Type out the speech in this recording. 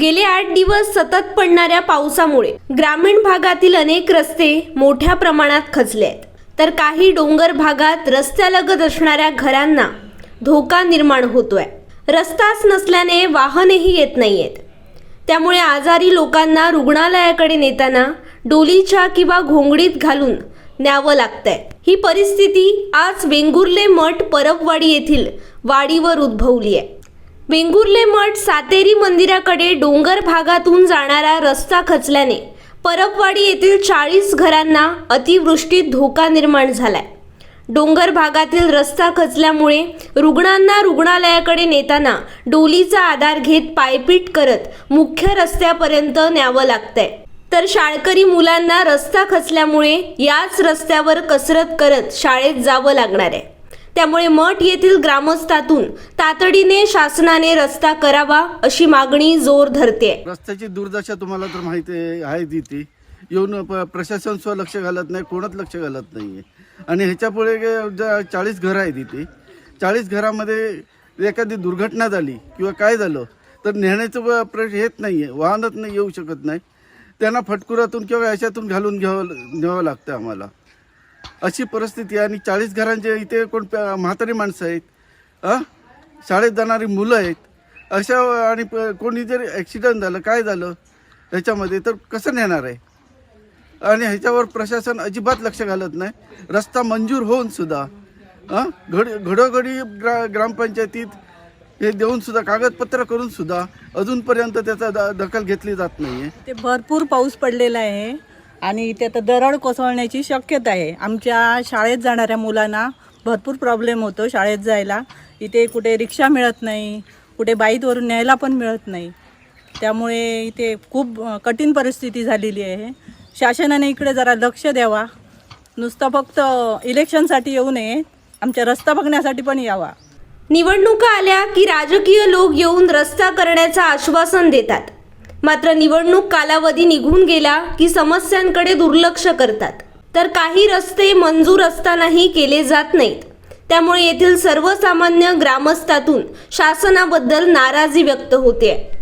गेले आठ दिवस सतत पडणाऱ्या पावसामुळे ग्रामीण भागातील अनेक रस्ते मोठ्या प्रमाणात खचले आहेत. तर काही डोंगर भागात रस्त्यालगत असणाऱ्या घरांना धोका निर्माण होतोय. रस्ताच नसल्याने वाहनही येत नाहीयेत. त्यामुळे आजारी लोकांना रुग्णालयाकडे नेताना डोलीच्या किंवा घोंगडीत घालून न्यावं लागतंय. ही परिस्थिती आज वेंगुर्ले मठ परबवाडी येथील वाडीवर उद्भवली आहे वेंगुर्ले मठ सातेरी मंदिराकडे डोंगर भागातून जाणारा रस्ता खचल्याने परबवाडी येथील चाळीस घरांना अतिवृष्टीत धोका निर्माण झालाय. डोंगर भागातील रस्ता खचल्यामुळे रुग्णांना रुग्णालयाकडे नेताना डोलीचा आधार घेत पायपीट करत मुख्य रस्त्यापर्यंत न्यावं लागतंय. तर शाळकरी मुलांना रस्ता खचल्यामुळे याच रस्त्यावर कसरत करत शाळेत जावं लागणार आहे. त्यामुळे मठ येथील ग्रामस्थातून तातडीने शासनाने रस्ता करावा अशी मागणी जोर धरते. रस्त्याची दुर्दशा तुम्हाला तर माहिती आहे आहे ती. येऊन प- प्रशासन स्व लक्ष घालत नाही कोणच लक्ष घालत नाही आहे आणि ह्याच्यापुढे चाळीस घरं आहेत तिथे चाळीस घरामध्ये एखादी दुर्घटना झाली किंवा काय झालं तर नेण्याचं प्रश्न येत नाही आहे वाहनच नाही येऊ शकत नाही. त्यांना फटकुरातून किंवा अशातून घालून घ्यावं घ्यावं लागतं आम्हाला. अशी परिस्थिती आहे. आणि चाळीस घरांचे इथे कोण म्हातारी माणसं आहेत अ? शाळेत जाणारी मुलं आहेत. अशा आणि प- कोणी जर ॲक्सिडेंट झालं काय झालं ह्याच्यामध्ये तर कसं नेणार आहे? आणि ह्याच्यावर प्रशासन अजिबात लक्ष घालत नाही. रस्ता मंजूर होऊन सुद्धा हां घड घडोघडी ग्रा ग्रामपंचायतीत हे देऊन सुद्धा कागदपत्र करून सुद्धा अजूनपर्यंत त्याचा द दखल घेतली जात नाही आहे ते भरपूर पाऊस पडलेला आहे. आणि इथे आता दरड कोसळण्याची शक्यता आहे. आमच्या शाळेत जाणाऱ्या मुलांना भरपूर प्रॉब्लेम होतो शाळेत जायला. इथे कुठे रिक्षा मिळत नाही कुठे बाईतवरून न्यायला पण मिळत नाही. त्यामुळे इथे खूप कठीण परिस्थिती झालेली आहे. शासनाने इकडे जरा लक्ष द्यावा. नुसतं फक्त इलेक्शनसाठी येऊ नये. आमच्या रस्ता बघण्यासाठी पण यावा. निवडणुका आल्या की राजकीय लोक येऊन रस्ता करण्याचं आश्वासन देतात. मात्र निवडणूक कालावधी निघून गेला की समस्यांकडे दुर्लक्ष करतात. तर काही रस्ते मंजूर असतानाही केले जात नाहीत. त्यामुळे येथील सर्वसामान्य ग्रामस्थातून शासनाबद्दल नाराजी व्यक्त होते.